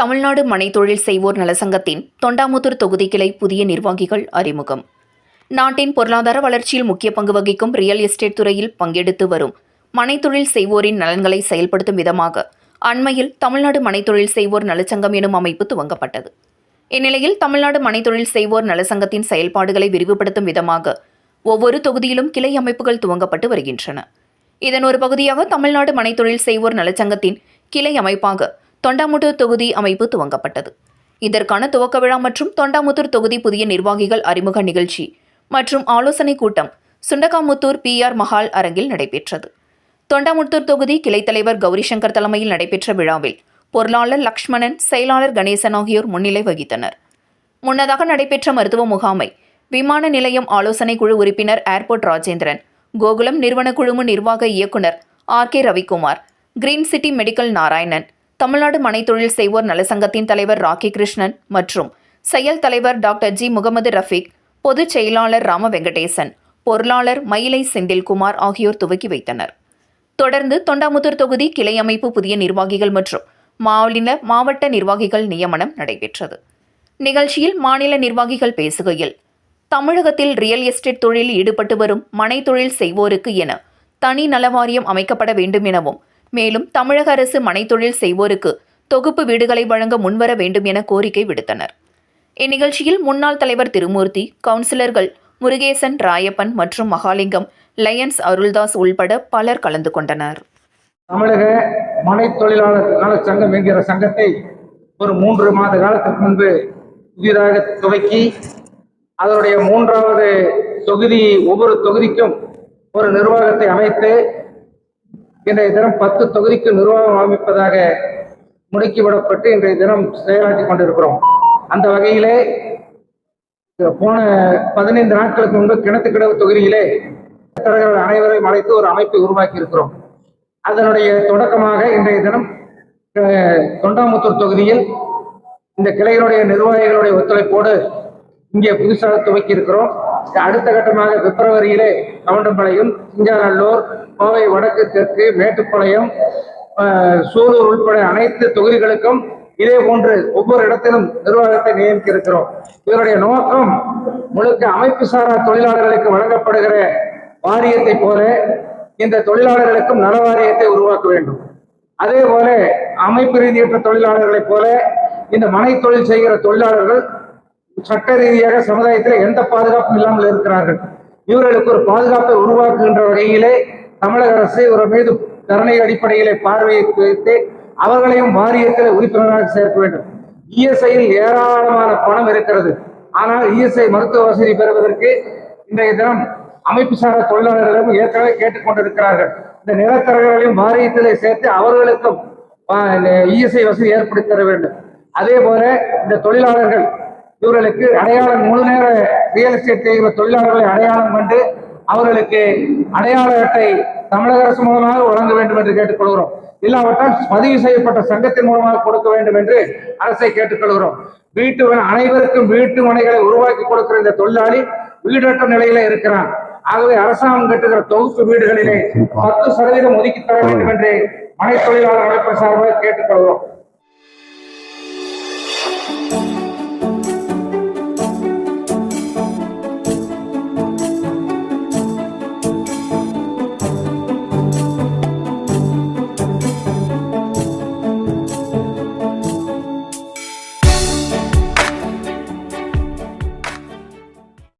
தமிழ்நாடு மனைத்தொழில் செய்வோர் நலசங்கத்தின் தொண்டாமுத்தூர் தொகுதி கிளை புதிய நிர்வாகிகள் அறிமுகம். நாட்டின் பொருளாதார வளர்ச்சியில் முக்கிய பங்கு வகிக்கும் ரியல் எஸ்டேட் துறையில் பங்கெடுத்து வரும் மனைத்தொழில் செய்வோரின் நலன்களை செயல்படுத்தும் விதமாக அண்மையில் தமிழ்நாடு மனைத்தொழில் செய்வோர் நலச்சங்கம் எனும் அமைப்பு துவங்கப்பட்டது. இந்நிலையில் தமிழ்நாடு மனைத்தொழில் செய்வோர் நலசங்கத்தின் செயல்பாடுகளை விரிவுபடுத்தும் விதமாக ஒவ்வொரு தொகுதியிலும் கிளை அமைப்புகள் துவங்கப்பட்டு வருகின்றன. இதன் ஒரு பகுதியாக தமிழ்நாடு மனைத்தொழில் செய்வோர் நலச்சங்கத்தின் கிளை அமைப்பாக தொண்டாமுத்தூர் தொகுதி அமைப்பு துவங்கப்பட்டது. இதற்கான துவக்க விழா மற்றும் தொண்டாமுத்தூர் தொகுதி புதிய நிர்வாகிகள் அறிமுக நிகழ்ச்சி மற்றும் ஆலோசனைக் கூட்டம் சுண்டகாமுத்தூர் பி ஆர் மஹால் அரங்கில் நடைபெற்றது. தொண்டாமுத்தூர் தொகுதி கிளைத்தலைவர் கௌரிசங்கர் தலைமையில் நடைபெற்ற விழாவில் பொருளாளர் லக்ஷ்மணன் செயலாளர் கணேசன் ஆகியோர் முன்னிலை வகித்தனர். முன்னதாக நடைபெற்ற மருத்துவ முகாமை விமான நிலையம் ஆலோசனை குழு உறுப்பினர் ஏர்போர்ட் ராஜேந்திரன் கோகுலம் நிறுவன குழும நிர்வாக இயக்குனர் R K Ravikumar green city medical Narayanan Tamil Nadu மனைத்தொழில் செய்வோர் நலசங்கத்தின் தலைவர் ராக்கி கிருஷ்ணன் மற்றும் செயல் தலைவர் டாக்டர் ஜி முகமது ரஃபீக் பொதுச் செயலாளர் ராம வெங்கடேசன் பொருளாளர் மயிலை செந்தில்குமார் ஆகியோர் துவக்கி வைத்தனர். தொடர்ந்து தொண்டாமுத்தூர் தொகுதி கிளை அமைப்பு புதிய நிர்வாகிகள் மற்றும் மாநில மாவட்ட நிர்வாகிகள் நியமனம் நடைபெற்றது. நிகழ்ச்சியில் மாநில நிர்வாகிகள் பேசுகையில் தமிழகத்தில் ரியல் எஸ்டேட் தொழிலில் ஈடுபட்டு வரும் மனை தொழில் செய்வோருக்கு என தனி நலவாரியம் அமைக்கப்பட வேண்டும் எனவும் மேலும் தமிழக அரசு மனைத்தொழில் செய்வோருக்கு தொகுப்பு வீடுகளை வழங்க முன்வர வேண்டும் என கோரிக்கை விடுத்தனர். இந்நிகழ்ச்சியில் முன்னாள் தலைவர் திருமூர்த்தி கவுன்சிலர்கள் முருகேசன் ராயப்பன் மற்றும் மகாலிங்கம் லயன்ஸ் அருள்தாஸ் உள்பட பலர் கலந்து கொண்டனர். தமிழக மனை தொழிலாளர் நல சங்கம் என்கிற சங்கத்தை ஒரு மூன்று மாத காலத்துக்கு முன்பு புதிதாக துவக்கி அதனுடைய மூன்றாவது தொகுதி ஒவ்வொரு தொகுதிக்கும் ஒரு நிர்வாகத்தை அமைத்து இன்றைய தினம் பத்து தொகுதிக்கு நிர்வாகம் அமைப்பதாக முடுக்கிவிடப்பட்டு இன்றைய தினம் செயலாற்றி கொண்டிருக்கிறோம். அந்த வகையிலே போன பதினைந்து நாட்களுக்கு முன்பு கிணத்துக்கிடவு தொகுதியிலே தரகர்கள் அனைவரையும் அழைத்து ஒரு அமைப்பை உருவாக்கி இருக்கிறோம் அதனுடைய தொடக்கமாக இன்றைய தினம் தொண்டாமுத்தூர் தொகுதியில் இந்த கிளையினுடைய நிர்வாகிகளுடைய ஒத்துழைப்போடு இங்கே புதுசாக துவக்கி இருக்கிறோம் அடுத்த கட்டமாக பிப்ரவரியிலே கவுண்டம்பாளையம் சிங்காநல்லூர் கோவை வடக்கு தெற்கு மேட்டுப்பாளையம் சூலூர் உட்பட அனைத்து தொகுதிகளுக்கும் இதே போன்று ஒவ்வொரு இடத்திலும் நிர்வாகத்தை நியமிக்க இருக்கிறோம் இதனுடைய நோக்கம் முழுக்க அமைப்பு சாரா தொழிலாளர்களுக்கு வழங்கப்படுகிற வாரியத்தை போல இந்த தொழிலாளர்களுக்கும் நல வாரியத்தை உருவாக்க வேண்டும். அதே போல அமைப்பு ரீதியற்ற தொழிலாளர்களைப் போல இந்த மனை தொழில் செய்கிற தொழிலாளர்கள் சட்ட ரீதியாக சமுதாயத்தில் எந்த பாதுகாப்பும் இல்லாமல் இருக்கிறார்கள். இவர்களுக்கு ஒரு பாதுகாப்பை உருவாக்குகின்ற வகையிலே தமிழக அரசு இவர் மீது கருணை அடிப்படையிலே பார்வையை வைத்து அவர்களையும் வாரியத்தில் உறுப்பினராக சேர்க்க வேண்டும். இஎஸ்ஐயில் ஏராளமான பணம் இருக்கிறது. ஆனால் இஎஸ்ஐ மருத்துவ வசதி பெறுவதற்கு இன்றைய தினம் அமைப்பு சாரா தொழிலாளர்களும் ஏற்கனவே கேட்டுக்கொண்டிருக்கிறார்கள் இந்த நிலத்தரகர்களையும் வாரியத்திலே சேர்த்து அவர்களுக்கும் இஎஸ்ஐ வசதி ஏற்படுத்தி தர வேண்டும். அதே போல இந்த தொழிலாளர்கள் இவர்களுக்கு அடையாளம் முழு நேர ரியல் எஸ்டேட் செய்கிற தொழிலாளர்களை அடையாளம் கண்டு அவர்களுக்கு அடையாள அட்டை தமிழக அரசு மூலமாக வழங்க வேண்டும் என்று கேட்டுக்கொள்கிறோம். இல்லாவிட்டால் பதிவு செய்யப்பட்ட சங்கத்தின் மூலமாக கொடுக்க வேண்டும் என்று அரசை கேட்டுக்கொள்கிறோம். வீட்டு அனைவருக்கும் வீட்டு மனைகளை உருவாக்கி கொடுக்கிற இந்த தொழிலாளி வீடற்ற நிலையில இருக்கிறான். ஆகவே அரசாங்கம் கட்டுகிற தொகுப்பு வீடுகளிலே பத்து சதவீதம் ஒதுக்கி தர வேண்டும் என்று மனை தொழிலாளர் அமைப்பு சார்பாக கேட்டுக்கொள்கிறோம்.